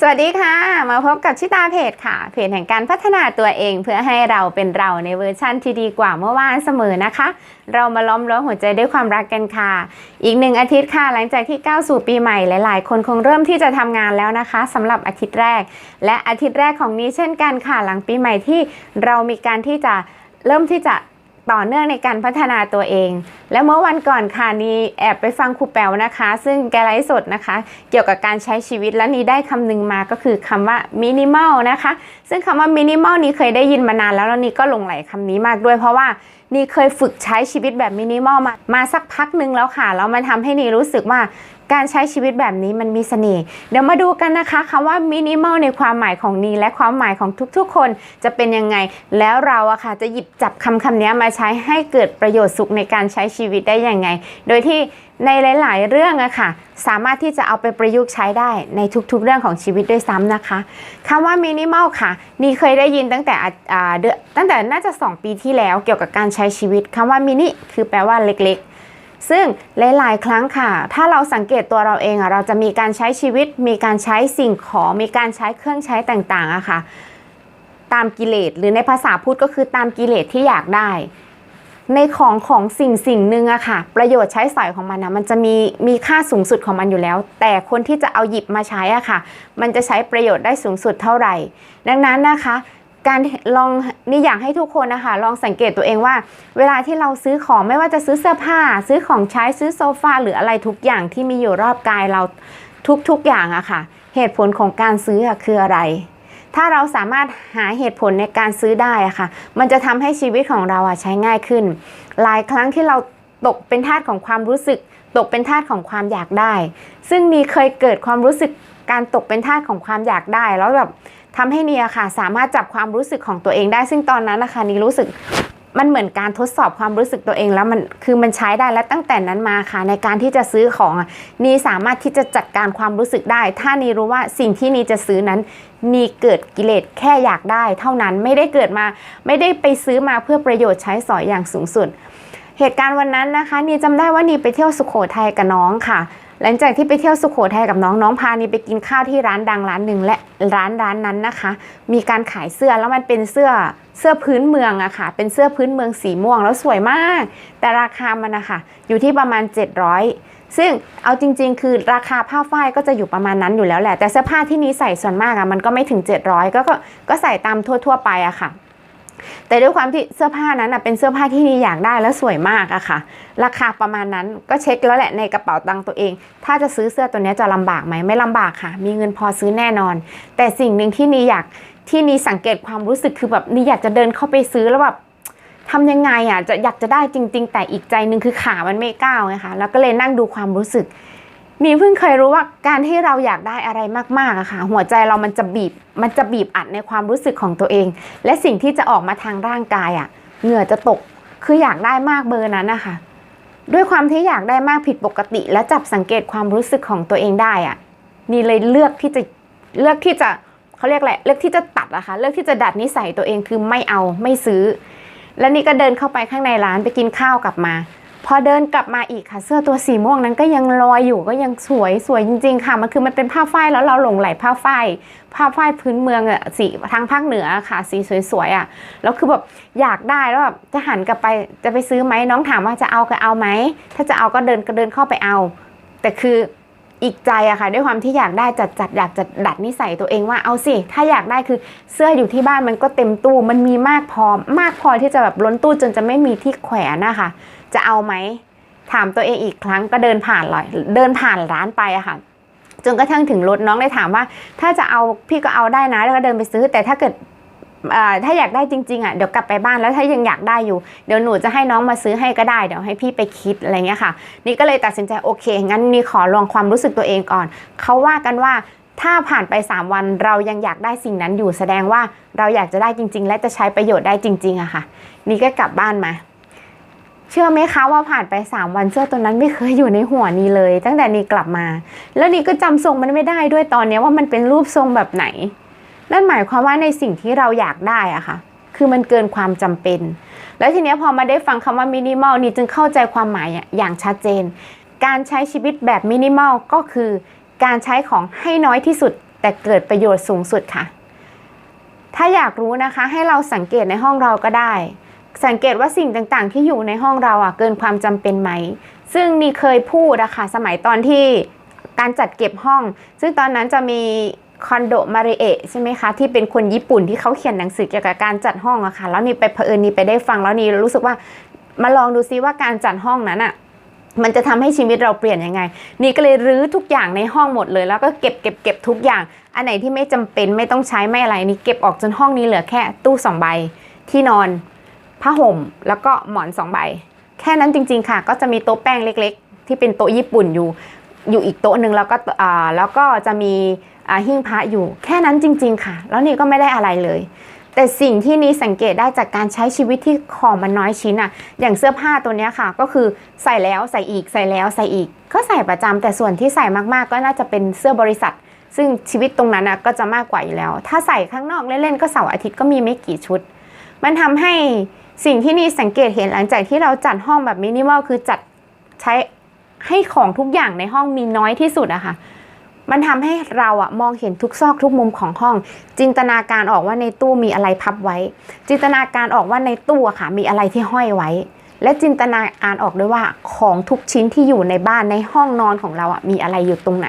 สวัสดีค่ะ มาพบกับชิตาเพจค่ะ เพจแห่งการพัฒนาตัวเอง เพื่อให้เราเป็นเราในเวอร์ชั่นที่ดีกว่าเมื่อวานเสมอนะคะ เรามาล้อมรั้วหัวใจด้วยความรักกันค่ะ อีกหนึ่งอาทิตย์ค่ะ หลังจากที่ก้าวสู่ปีใหม่หลาย ๆ คนคงเริ่มที่จะทำงานแล้วนะคะสำหรับอาทิตย์แรก และอาทิตย์แรกของนี้เช่นกันค่ะ หลังปีใหม่ที่เรามีการที่จะเริ่มที่จะ ต่อเนื่องในการพัฒนาตัวเอง และเมื่อวันก่อนค่ะนีแอบไปฟังครูแปวนะคะ ซึ่งแกไลฟ์สดนะคะ เกี่ยวกับการใช้ชีวิตและนีได้คำหนึ่งมาก็คือคำว่ามินิมอลนะคะ ซึ่งคำว่ามินิมอลนี้เคยได้ยินมานานแล้วแล้วนีก็หลงไหลคำนี้มากด้วยเพราะว่านี่เคยฝึกใช้ชีวิตแบบมินิมอลมามาสักพักหนึงแล้วค่ะแล้วมันทำให้นี่รู้สึกว่า การใช้ชีวิตแบบนี้มันมีเสน่ห์เดี๋ยวมาดูกันนะคะคำว่ามินิมอลในความหมายของนีและความหมายของทุกๆ คนจะเป็นยังไง แล้วเราอะค่ะจะหยิบจับคำคำนี้มาใช้ให้เกิดประโยชน์สุขในการใช้ชีวิตได้ยังไง โดยที่ในหลาย ๆ เรื่องอะค่ะ สามารถที่จะเอาไปประยุกต์ใช้ได้ในทุกๆ เรื่องของชีวิตด้วยซ้ำนะคะคำว่ามินิมอลค่ะ นี่เคยได้ยินตั้งแต่ตั้งแต่น่าจะ 2 ปีที่แล้วเกี่ยวกับการใช้ชีวิตคำว่ามินิคือแปลว่าเล็กๆ ซึ่งหลาย ๆ ครั้งค่ะ ถ้าเราสังเกตตัวเราเองอะเราจะมีการใช้ชีวิต มีการใช้สิ่งของมีการใช้เครื่องใช้ต่างๆอะค่ะ ตามกิเลสหรือในภาษาพูดก็คือตามกิเลสที่อยากได้ ในของของสิ่งสิ่งหนึ่งอะค่ะ ประโยชน์ใช้สอยของมันนะมันจะมีมีค่าสูงสุดของมันอยู่แล้ว แต่คนที่จะเอาหยิบมาใช้อะค่ะ มันจะใช้ประโยชน์ได้สูงสุดเท่าไหร่ ดังนั้นนะคะ การลองนี่อยากให้ทุกคนนะคะลองสังเกตตัวเองว่า เวลาที่เราซื้อของไม่ว่าจะซื้อเสื้อผ้า ซื้อของใช้ซื้อโซฟาหรืออะไรทุกอย่างที่มีอยู่รอบกายเราทุกๆอย่างอะค่ะ เหตุผลของการซื้อคืออะไร ถ้าเราสามารถหาเหตุผลในการซื้อได้อะค่ะ มันจะทำให้ชีวิตของเราอะใช้ง่ายขึ้น หลายครั้งที่เราตกเป็นทาสของความรู้สึก ตกเป็นทาสของความอยากได้ ซึ่งมีเคยเกิดความรู้สึกการตกเป็นทาสของความอยากได้แล้วแบบ ทำให้เนียค่ะ สามารถจับความรู้สึกของตัวเองได้ ซึ่งตอนนั้นนะคะนีรู้สึกมันเหมือนการทดสอบความรู้สึกตัวเองแล้วมันคือมันใช้ได้และตั้งแต่นั้นมาค่ะ ในการที่จะซื้อของนีสามารถที่จะจัดการความรู้สึกได้ ถ้านีรู้ว่าสิ่งที่นีจะซื้อนั้นนีเกิดกิเลสแค่อยากได้ เท่านั้นไม่ได้เกิดมา ไม่ได้ไปซื้อมาเพื่อประโยชน์ใช้สอยอย่างสูงสุด เหตุการณ์วันนั้นนะคะนีจำได้ว่านีไปเที่ยวสุโขทัยกับน้องค่ะ หลังจากที่ไปเที่ยวสุโขทัยกับน้องน้องพานีไปกินข้าวที่ร้านดังร้านหนึ่งและร้านร้านนั้นนะคะ มีการขายเสื้อแล้วมันเป็นเสื้อเสื้อพื้นเมืองอะค่ะ เป็นเสื้อพื้นเมืองสีม่วงแล้วสวยมาก แต่ราคามันนะคะอยู่ที่ประมาณ 700 ซึ่งเอาจริง ๆ คือราคาผ้าฝ้ายก็จะอยู่ประมาณนั้นอยู่แล้วแหละ แต่เสื้อผ้าที่นี้ใส่ส่วนมากอะมันก็ไม่ถึง 700 ก็ก็ก็ใส่ตามทั่ว ๆ ไปอะค่ะ แต่ด้วยความที่เสื้อผ้านั้นเป็นเสื้อผ้าที่นีอยากได้แล้วสวยมากอะค่ะ ราคาประมาณนั้นก็เช็คแล้วแหละในกระเป๋าตังค์ตัวเอง ถ้าจะซื้อเสื้อตัวนี้จะลำบากไหมไม่ลำบากค่ะ มีเงินพอซื้อแน่นอน แต่สิ่งหนึ่งที่นีอยากที่นีสังเกตความรู้สึกคือแบบนีอยากจะเดินเข้าไปซื้อแล้วแบบทำยังไงอะจะอยากจะได้จริง ๆ แต่อีกใจนึงคือขามันไม่ก้าวไงคะแล้วก็เลยนั่งดูความรู้สึก นี่เพิ่งเคยรู้ว่าการที่เราอยากได้อะไรมากๆอะค่ะ หัวใจเรามันจะบีบมันจะบีบอัดในความรู้สึกของตัวเอง และสิ่งที่จะออกมาทางร่างกายอะเหงื่อจะตกคืออยากได้มากเบอร์นั้นนะคะด้วยความที่อยากได้มากผิดปกติ และจับสังเกตความรู้สึกของตัวเองได้อะนี่เลยเลือกที่จะเลือกที่จะเขาเรียกอะไรเลือกที่จะตัดอะคะเลือกที่จะดัดนิสัยตัวเองคือไม่เอาไม่ซื้อ แล้วนี่ก็เดินเข้าไปข้างในร้านไปกินข้าวกลับมา พอเดินกลับมาอีกค่ะ เสื้อตัวสีม่วงนั้นก็ยังลอยอยู่ก็ยังสวยสวยจริง ๆ ค่ะ มันคือมันเป็นผ้าฝ้ายแล้วเราหลงไหลผ้าฝ้ายผ้าฝ้ายพื้นเมืองอะสีทางภาคเหนือค่ะ สีสวยๆอะแล้วคือแบบอยากได้แล้วแบบจะหันกลับไปจะไปซื้อไหมน้องถามว่าจะเอาก็เอาไหมถ้าจะเอาก็เดินก็เดินเข้าไปเอา แต่คืออีกใจอะค่ะด้วยความที่อยากได้จัดจัดอยากจะดัดนิสัยตัวเองว่าเอาสิ ถ้าอยากได้คือเสื้ออยู่ที่บ้านมันก็เต็มตู้มันมีมากพอมากพอที่จะแบบล้นตู้จนจะไม่มีที่แขวนนะคะ จะเอาไหมถามตัวเองอีกครั้งก็เดินผ่านเลยเดินผ่านร้านไปอะค่ะจนกระทั่งถึงรถน้องได้ถามว่า ถ้าจะเอาพี่ก็เอาได้นะแล้วก็เดินไปซื้อ แต่ถ้าเกิดถ้าอยากได้จริงๆอะเดี๋ยวกลับไปบ้านแล้วถ้ายังอยากได้อยู่ เดี๋ยวหนูจะให้น้องมาซื้อให้ก็ได้เดี๋ยวให้พี่ไปคิดอะไรเงี้ยค่ะ นี่ก็เลยตัดสินใจโอเค งั้นนี่ขอลองความรู้สึกตัวเองก่อนเขาว่ากันว่าถ้าผ่านไป 3 วันเรายังอยากได้สิ่งนั้นอยู่แสดงว่าเราอยากจะได้จริง ๆ และจะใช้ประโยชน์ได้จริงๆอะค่ะ นี่ก็กลับบ้านมา เชื่อไหมคะว่าผ่านไป 3 วันเสื้อตัวนั้นไม่เคยอยู่ในหัวนี้เลย ตั้งแต่นีกลับมา แล้วนีก็จำทรงมันไม่ได้ด้วยตอนนี้ว่ามันเป็นรูปทรงแบบไหน นั่นหมายความว่าในสิ่งที่เราอยากได้อะค่ะ คือมันเกินความจำเป็น แล้วทีนี้พอมาได้ฟังคำว่ามินิมอลนี่จึงเข้าใจความหมายอย่างชัดเจน การใช้ชีวิตแบบมินิมอลก็คือการใช้ของให้น้อยที่สุด แต่เกิดประโยชน์สูงสุดค่ะ ถ้าอยากรู้นะคะ ให้เราสังเกตในห้องเราก็ได้ สังเกตว่าสิ่งต่างๆ ที่อยู่ในห้องเราอะเกินความจำเป็นไหม ซึ่งนีเคยพูดอะค่ะสมัยตอนที่การจัดเก็บห้อง ซึ่งตอนนั้นจะมีคอนโดมาริเอะใช่ไหมคะที่เป็นคนญี่ปุ่นที่เขาเขียนหนังสือเกี่ยวกับการจัดห้องอะค่ะแล้วนี่ไปเผอิญนี่ไปได้ฟังแล้วนี่รู้สึกว่ามาลองดูซิว่าการจัดห้องนั้นอะมันจะทำให้ชีวิตเราเปลี่ยนยังไง นี่ก็เลยรื้อทุกอย่างในห้องหมดเลย แล้วก็เก็บเก็บเก็บทุกอย่าง อันไหนที่ไม่จำเป็นไม่ต้องใช้ไม่อะไรนี่เก็บออกจนห้องนี้เหลือแค่ตู้สองใบที่นอน ผ้าห่ม แล้วก็หมอนสองใบ แค่นั้นจริง ๆ ค่ะ ก็จะมีโต๊ะแป้งเล็ก ๆ ที่เป็นโต๊ะญี่ปุ่นอยู่ อยู่อีกโต๊ะหนึ่งแล้วก็อ่าแล้วก็จะมีอ่าหิ้งพระอยู่ แค่นั้นจริง ๆ ค่ะ แล้วนี่ก็ไม่ได้อะไรเลย แต่สิ่งที่นี้สังเกตได้จากการใช้ชีวิตที่ของมันน้อยชิ้นอะอย่างเสื้อผ้าตัวนี้ค่ะ ก็คือใส่แล้วใส่อีกใส่แล้วใส่อีก ก็ใส่ประจำแต่ส่วนที่ใส่มากๆ ก็น่าจะเป็นเสื้อบริษัทซึ่งชีวิตตรงนั้นนะก็จะมากกว่าอยู่แล้ว ถ้าใส่ข้างนอกเล่นๆ ก็เสาร์อาทิตย์ก็มีไม่กี่ชุด มันทำให้ สิ่งที่นี่สังเกตเห็นหลังจากที่เราจัดห้องแบบมินิมอลคือจัดใช้ให้ของทุกอย่างในห้องมีน้อยที่สุดอะค่ะมันทำให้เราอะมองเห็นทุกซอกทุกมุมของห้อง จินตนาการออกว่าในตู้มีอะไรพับไว้ จินตนาการออกว่าในตู้อะค่ะมีอะไรที่ห้อยไว้ และจินตนาการออกด้วยว่าของทุกชิ้นที่อยู่ในบ้านในห้องนอนของเราอะมีอะไรอยู่ตรงไหน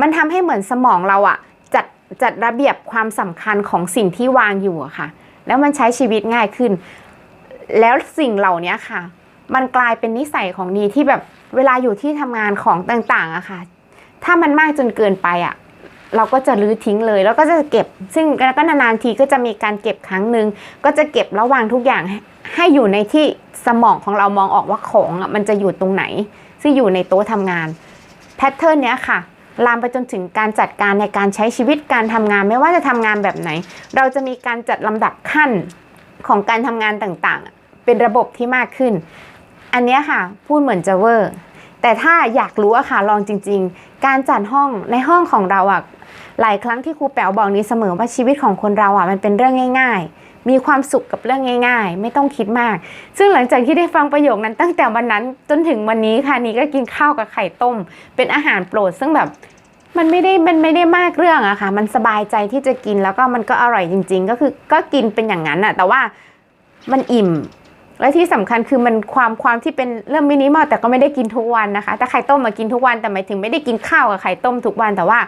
มันทำให้เหมือนสมองเราอะจัดจัดระเบียบความสำคัญของสิ่งที่วางอยู่อะค่ะ แล้วมันใช้ชีวิตง่ายขึ้น แล้วสิ่งเหล่านี้ค่ะ มันกลายเป็นนิสัยของนีที่แบบเวลาอยู่ที่ทำงานของต่างๆอะค่ะ ถ้ามันมากจนเกินไปอะเราก็จะรื้อทิ้งเลย แล้วก็จะเก็บ ซึ่งแล้วก็นานๆทีก็จะมีการเก็บครั้งหนึ่งก็จะเก็บระวางทุกอย่างให้ให้อยู่ในที่สมองของเรามองออกว่าของอะมันจะอยู่ตรงไหน ซึ่งอยู่ในโต๊ะทำงานแพทเทิร์นเนี้ยค่ะลามไปจนถึงการจัดการในการใช้ชีวิตการทำงานไม่ว่าจะทำงานแบบไหน เราจะมีการจัดลำดับขั้น ของการทำงานต่างๆ เป็นระบบที่มากขึ้น อันนี้ค่ะพูดเหมือนจะเวอร์ แต่ถ้าอยากรู้อะค่ะลองจริง ๆ การจัดห้องในห้องของเราอะหลายครั้งที่ครูแป๋วบอกนี้เสมอว่าชีวิตของคนเราอะมันเป็นเรื่องง่าย ๆมีความสุขกับเรื่องง่าย ๆ ไม่ต้องคิดมาก ซึ่งหลังจากที่ได้ฟังประโยคนั้นตั้งแต่วันนั้นจนถึงวันนี้ค่ะนี่ก็กินข้าวกับไข่ต้ม เป็นอาหารโปรด ซึ่งแบบ มันไม่ได้มันไม่ได้มากเรื่องอะค่ะ มันสบายใจที่จะกินแล้วก็มันก็อร่อยจริง ๆ ก็คือก็กินเป็นอย่างนั้นอะแต่ว่ามันอิ่ม และที่สำคัญคือมันความความที่เป็นเรื่องมินิมอลแต่ก็ไม่ได้กินทุกวันนะคะ แต่ไข่ต้มมากินทุกวันแต่หมายถึงไม่ได้กินข้าวกับไข่ต้มทุกวันแต่ว่า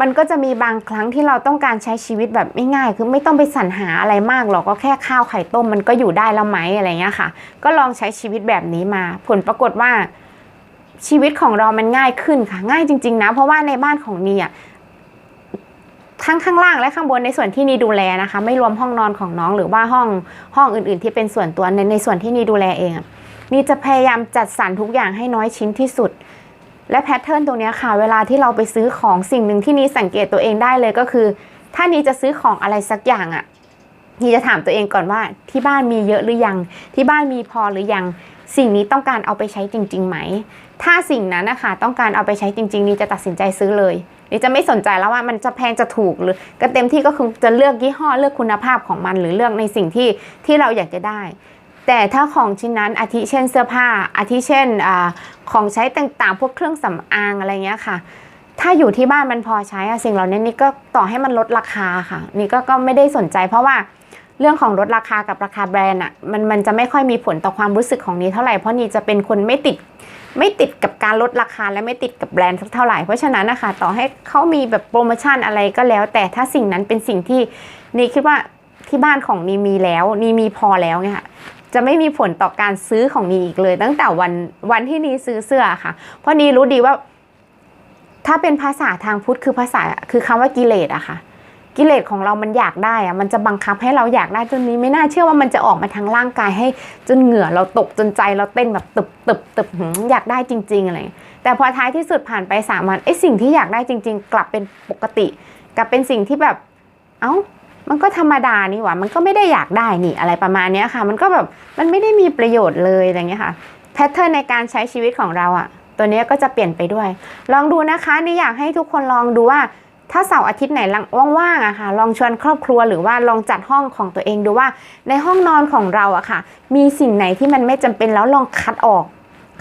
มันก็จะมีบางครั้งที่เราต้องการใช้ชีวิตแบบไม่ง่ายคือไม่ต้องไปสรรหาอะไรมากหรอกก็แค่ข้าวไข่ต้มมันก็อยู่ได้แล้วไหมอะไรเงี้ยค่ะ ก็ลองใช้ชีวิตแบบนี้มา ผลปรากฏว่า ชีวิตของเรามันง่ายขึ้นค่ะ ง่ายจริง ๆ นะ เพราะว่าในบ้านของนีอะทั้งข้างล่างและข้างบนในส่วนที่นีดูแลนะคะ ไม่รวมห้องนอนของน้องหรือว่าห้องห้องอื่น ๆ ที่เป็นส่วนตัวในในส่วนที่นีดูแลเองนีจะพยายามจัดสรรทุกอย่างให้น้อยชิ้นที่สุด และแพทเทิร์นตรงนี้ค่ะ เวลาที่เราไปซื้อของสิ่งหนึ่งที่นีสังเกตตัวเองได้เลยก็คือ ถ้านีจะซื้อของอะไรสักอย่างอะนีจะถามตัวเองก่อนว่าที่บ้านมีเยอะหรือยัง ที่บ้านมีพอหรือยัง สิ่งนี้ต้องการเอาไปใช้จริงๆไหม ถ้าสิ่งนั้นนะคะต้องการเอาไปใช้จริง ๆ นี่จะตัดสินใจซื้อเลยนี่จะไม่สนใจแล้วว่ามันจะแพงจะถูกหรือก็เต็มที่ก็คือจะเลือกยี่ห้อเลือกคุณภาพของมัน หรือเลือกในสิ่งที่ที่เราอยากจะได้ แต่ถ้าของชิ้นนั้นอาทิเช่นเสื้อผ้า อาทิเช่นอาของใช้ต่างๆ พวกเครื่องสำอางอะไรเงี้ยค่ะถ้าอยู่ที่บ้านมันพอใช้อะสิ่งเหล่านี้นี่ก็ต่อให้มันลดราคาค่ะ นี่ก็ก็ไม่ได้สนใจเพราะว่าเรื่องของลดราคากับราคาแบรนด์อะมันมันจะไม่ค่อยมีผลต่อความรู้สึกของนี้เท่าไหร่เพราะนี่จะเป็นคนไม่ติด ไม่ติดกับการลดราคาและไม่ติดกับแบรนด์สักเท่าไหร่เพราะฉะนั้นนะคะต่อให้เขามีแบบโปรโมชั่นอะไรก็แล้ว แต่ถ้าสิ่งนั้นเป็นสิ่งที่นี่คิดว่าที่บ้านของนีมีแล้วนีมีพอแล้วไงค่ะจะไม่มีผลต่อการซื้อของนีอีกเลย ตั้งแต่วันวันที่นีซื้อเสื้อค่ะ เพราะนีรู้ดีว่า ถ้าเป็นภาษาทางพุทธคือภาษาคือคำว่ากิเลสอะค่ะ กิเลสของเรามันอยากได้อะมันจะบังคับให้เราอยากได้จนนี้ไม่น่าเชื่อว่ามันจะออกมาทางร่างกายให้จนเหงื่อเราตกจนใจเราเต้นแบบตึบตึบตึบหืมอยากได้จริง ๆ อะไร แต่พอท้ายที่สุดผ่านไปสามวันไอ้สิ่งที่อยากได้จริง ๆ กลับเป็นปกติ กลับเป็นสิ่งที่แบบ เอ้ามันก็ธรรมดานี่หว่า มันก็ไม่ได้อยากได้นี่อะไรประมาณนี้ค่ะ มันก็แบบมันไม่ได้มีประโยชน์เลยอะไรอย่างเงี้ยค่ะแพทเทิร์นในการใช้ชีวิตของเราอะตัวนี้ก็จะเปลี่ยนไปด้วย ลองดูนะคะนี่อยากให้ทุกคนลองดูว่า ถ้าเสาร์อาทิตย์ไหนว่างๆอะค่ะ ลองชวนครอบครัวหรือว่าลองจัดห้องของตัวเองดูว่า ในห้องนอนของเราอะค่ะ มีสิ่งไหนที่มันไม่จำเป็นแล้วลองคัดออก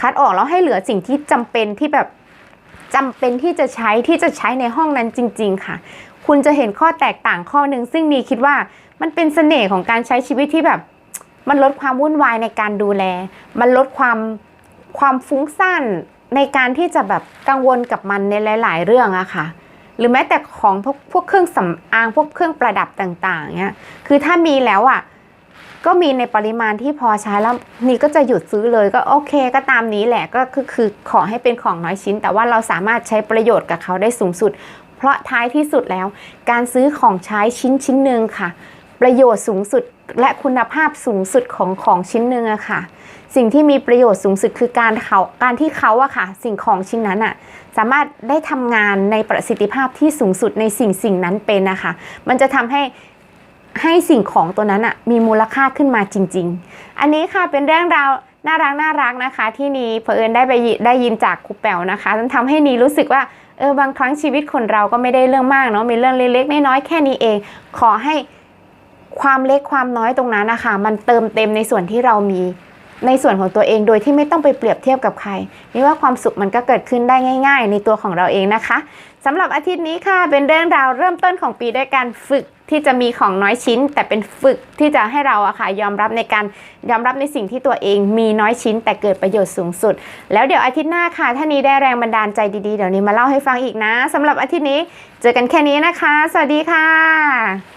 คัดออกแล้วให้เหลือสิ่งที่จำเป็นที่แบบจำเป็นที่จะใช้ที่จะใช้ในห้องนั้นจริง ๆ ค่ะ คุณจะเห็นข้อแตกต่างข้อหนึ่งซึ่งนีคิดว่ามันเป็นเสน่ห์ของการใช้ชีวิตที่แบบ มันลดความวุ่นวายในการดูแล มันลดความความฟุ้งซ่านในการที่จะแบบกังวลกับมันในหลาย ๆ เรื่องอะค่ะ หรือแม้แต่ของพวกพวกเครื่องสำอางพวกเครื่องประดับต่างๆเนี่ยคือถ้ามีแล้วอะก็มีในปริมาณที่พอใช้แล้วนี่ก็จะหยุดซื้อเลยก็โอเคก็ตามนี้แหละก็คือคือขอให้เป็นของน้อยชิ้น แต่ว่าเราสามารถใช้ประโยชน์กับเขาได้สูงสุด เพราะท้ายที่สุดแล้ว การซื้อของใช้ชิ้นชิ้นหนึ่งค่ะ ประโยชน์สูงสุดและคุณภาพสูงสุดของของชิ้นหนึ่งอะค่ะ สิ่งที่มีประโยชน์สูงสุดคือการเขาการที่เขาอะค่ะ สิ่งของชิ้นนั้นอะสามารถได้ทำงานในประสิทธิภาพที่สูงสุดในสิ่งสิ่งนั้นเป็นนะคะ มันจะทำให้ให้สิ่งของตัวนั้นอะมีมูลค่าขึ้นมาจริง ๆ อันนี้ค่ะเป็นเรื่องราวน่ารักน่ารักนะคะ ที่นีเผอิญได้ไปได้ยินจากครูแป๋วนะคะมันทำให้นีรู้สึกว่าเออบางครั้งชีวิตคนเราก็ไม่ได้เรื่องมากเนาะมีเรื่องเล็กๆน้อยๆแค่นี้เอง ขอให้ ความเล็กความน้อยตรงนั้นนะคะมันเติมเต็มในส่วนที่เรามีในส่วนของตัวเองโดยที่ไม่ต้องไปเปรียบเทียบกับใครนี่ว่าความสุขมันก็เกิดขึ้นได้ง่าย ๆ ในตัวของเราเองนะคะสำหรับอาทิตย์นี้ค่ะ เป็นเรื่องราวเริ่มต้นของปีด้วยการฝึกที่จะมีของน้อยชิ้น แต่เป็นฝึกที่จะให้เราอะค่ะยอมรับในการยอมรับในสิ่งที่ตัวเองมีน้อยชิ้น แต่เกิดประโยชน์สูงสุด แล้วเดี๋ยวอาทิตย์หน้าค่ะถ้านี้ได้แรงบันดาลใจดีๆเดี๋ยวนี้มาเล่าให้ฟังอีกนะสำหรับอาทิตย์นี้ เจอกันแค่นี้นะคะ สวัสดีค่ะ